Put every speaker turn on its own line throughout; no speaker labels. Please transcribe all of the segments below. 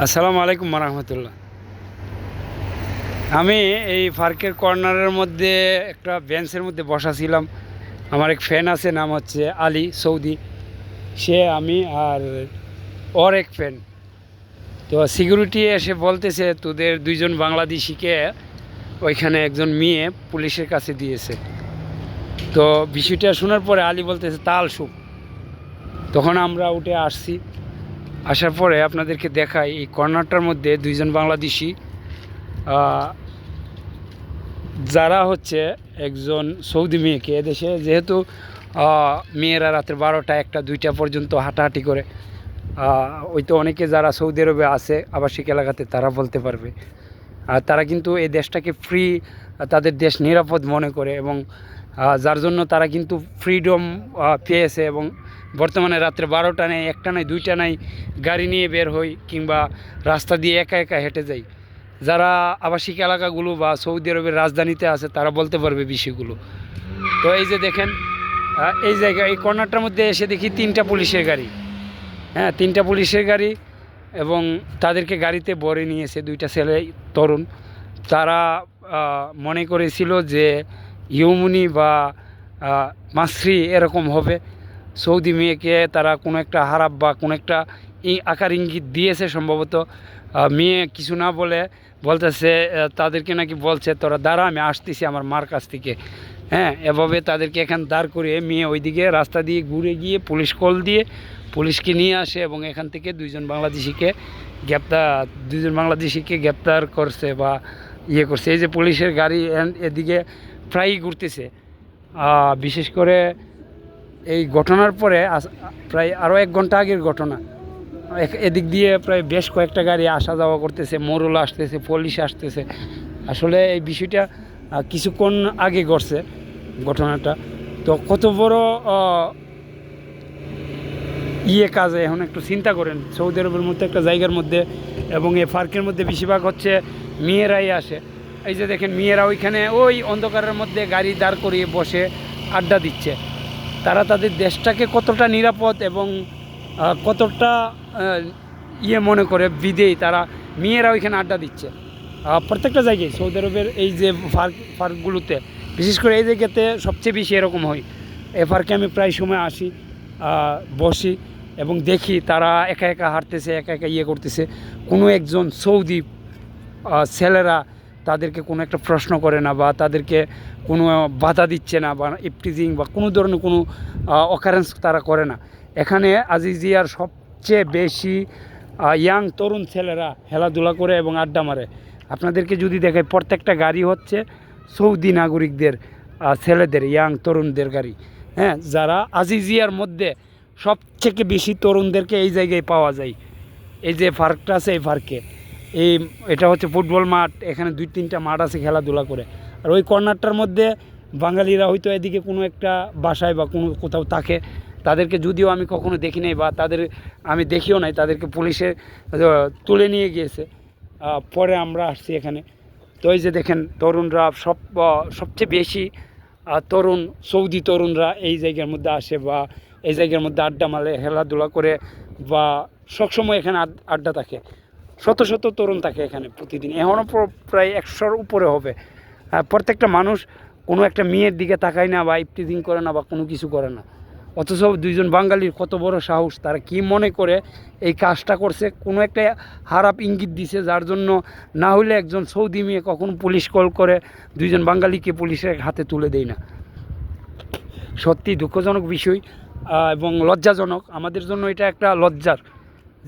আসসালামু আলাইকুম রহমতুল্লাহ। আমি এই পার্কের কর্নারের মধ্যে একটা বেঞ্চের মধ্যে বসা ছিলাম। আমার এক ফ্যান আছে, নাম হচ্ছে আলী সৌদি। সে, আমি আর ওর এক ফ্যান তো সিকিউরিটি এসে বলতেছে, তোদের দুইজন বাংলাদেশিকে ওইখানে একজন মেয়ে পুলিশের কাছে দিয়েছে। তো বিষয়টা শোনার পরে আলী বলতেছে, তাল সুপ তখন আমরা উঠে আসছি। আসার পরে আপনাদেরকে দেখাই, এই কর্নারটার মধ্যে দুইজন বাংলাদেশি যারা হচ্ছে একজন সৌদি মেয়েকে, এদেশে যেহেতু মেয়েরা রাতের বারোটা, একটা, দুইটা পর্যন্ত হাঁটাহাঁটি করে ওই তো অনেকে যারা সৌদি আরবে আছে, আবাসিক এলাকাতে, তারা বলতে পারবে। আর তারা কিন্তু এই দেশটাকে ফ্রি তাদের দেশ নিরাপদ মনে করে এবং যার জন্য তারা কিন্তু ফ্রিডম পেয়েছে এবং বর্তমানে রাত্রে বারোটা নেই, একটা নাই, দুইটা নাই, গাড়ি নিয়ে বের হই কিংবা রাস্তা দিয়ে একা একা হেঁটে যাই। যারা আবাসিক এলাকাগুলো বা সৌদি আরবের রাজধানীতে আছে, তারা বলতে পারবে বিষয়গুলো। তো এই যে দেখেন এই জায়গা, এই কর্নারটার মধ্যে এসে দেখি তিনটা পুলিশের গাড়ি। হ্যাঁ তিনটা পুলিশের গাড়ি এবং তাদেরকে গাড়িতে ভরে নিয়েছে দুইটা ছেলে, তরুণ, তারা মনে করেছিল যে ইউমুনি বা মাসরি এরকম হবে। সৌদি মেয়েকে তারা কোনো একটা হারাপ বা কোনো একটা আকার ইঙ্গিত দিয়েছে সম্ভবত। মেয়ে কিছু না বলে বলতেছে তাদেরকে নাকি বলছে, তোরা দাঁড়া, আমি আসতেছি আমার মার কাছ থেকে। হ্যাঁ এভাবে তাদেরকে এখান দাঁড় করিয়ে মেয়ে ওইদিকে রাস্তা দিয়ে ঘুরে গিয়ে পুলিশ কল দিয়ে পুলিশকে নিয়ে আসে এবং এখান থেকে দুইজন বাংলাদেশিকে গ্রেপ্তার, দুইজন বাংলাদেশিকে গ্রেপ্তার করছে বা ইয়ে করছে। এই যে পুলিশের গাড়ি এদিকে প্রায়ই ঘুরতেছে। বিশেষ করে এই ঘটনার পরে প্রায় আরও এক ঘণ্টা আগের ঘটনা। এদিক দিয়ে প্রায় বেশ কয়েকটা গাড়ি আসা যাওয়া করতেছে, মোরল আসতেছে, পুলিশ আসতেছে। আসলে এই বিষয়টা কিছুক্ষণ আগে ঘটছে ঘটনাটা। তো কত বড় ইয়ে কাজে, এখন একটু চিন্তা করেন। সৌদি আরবের মধ্যে একটা জায়গার মধ্যে এবং এই পার্কের মধ্যে বেশিরভাগ হচ্ছে মেয়েরাই আসে। এই যে দেখেন, মেয়েরা ওইখানে ওই অন্ধকারের মধ্যে গাড়ি দাঁড় করিয়ে বসে আড্ডা দিচ্ছে। তারা তাদের দেশটাকে কতটা নিরাপদ এবং কতটা ইয়ে মনে করে বিদেই তারা মেয়েরা ওইখানে আড্ডা দিচ্ছে। প্রত্যেকটা জায়গায়, সৌদি আরবের এই যে পার্ক পার্কগুলোতে বিশেষ করে এই জায়গাতে সবচেয়ে বেশি এরকম হয়। এ পার্কে আমি প্রায় সময় আসি বসি এবং দেখি তারা একা একা হাঁটতেছে, একা একা ইয়ে করতেছে। কোনো একজন সৌদি ছেলেরা তাদেরকে কোনো একটা প্রশ্ন করে না বা তাদেরকে কোনো বাধা দিচ্ছে না বা ইপটিজিং বা কোনো ধরনের কোনো অকারেন্স তারা করে না। এখানে আজিজিয়ার সবচেয়ে বেশি ইয়াং তরুণ ছেলেরা খেলাধুলা করে এবং আড্ডা মারে। আপনাদেরকে যদি দেখায় প্রত্যেকটা গাড়ি হচ্ছে সৌদি নাগরিকদের ছেলেদের ইয়াং তরুণদের গাড়ি। হ্যাঁ যারা আজিজিয়ার মধ্যে সবথেকে বেশি তরুণদেরকে এই জায়গায় পাওয়া যায়। এই যে পার্কটা আছে, এই পার্কে এই এটা হচ্ছে ফুটবল মাঠ, এখানে দুই তিনটা মাঠ আছে খেলাধুলা করে। আর ওই কর্নারটার মধ্যে বাঙালিরা হয়তো এদিকে কোনো একটা বাসায় বা কোনো কোথাও থাকে। তাদেরকে যদিও আমি কখনো দেখি নাই বা তাদের আমি দেখিও নাই, তাদেরকে পুলিশে তুলে নিয়ে গিয়েছে। পরে আমরা আসছি এখানে। তো এই যে দেখেন তরুণরা সব সবচেয়ে বেশি তরুণ, সৌদি তরুণরা এই জায়গার মধ্যে আসে বা এই জায়গার মধ্যে আড্ডা মারে, খেলাধুলা করে বা সবসময় এখানে আড- আড্ডা থাকে। শত শত তরুণ থাকে এখানে প্রতিদিন। এখনও প্রায় একশোর উপরে হবে। প্রত্যেকটা মানুষ কোনো একটা মেয়ের দিকে তাকায় না বা ইফটিজিং করে না বা কোনো কিছু করে না। অথচ দুইজন বাঙালির কত বড় সাহস, তারা কি মনে করে এই কাজটা করছে? কোনো একটা হারাপ ইঙ্গিত দিছে, যার জন্য না হলে একজন সৌদি মেয়ে কখনো পুলিশ কল করে, দুইজন বাঙালিকে পুলিশের হাতে তুলে দেয় না। সত্যি দুঃখজনক বিষয় এবং লজ্জাজনক। আমাদের জন্য এটা একটা লজ্জার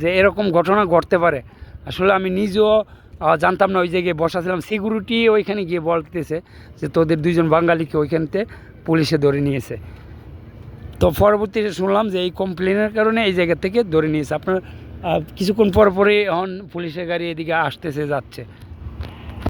যে এরকম ঘটনা ঘটতে পারে। আসলে আমি নিজেও জানতাম না ওই জায়গায় বসা ছিলাম। সিকিউরিটি ওইখানে গিয়ে বলতেছে যে তোদের দুইজন বাঙালিকে ওইখানতে পুলিশে ধরে নিয়েছে। তো পরবর্তীতে শুনলাম যে এই কমপ্লেনের কারণে এই জায়গা থেকে ধরে নিয়েছে। আপনার কিছুক্ষণ পর পরে এখন পুলিশের গাড়ি এদিকে আসতেছে, যাচ্ছে।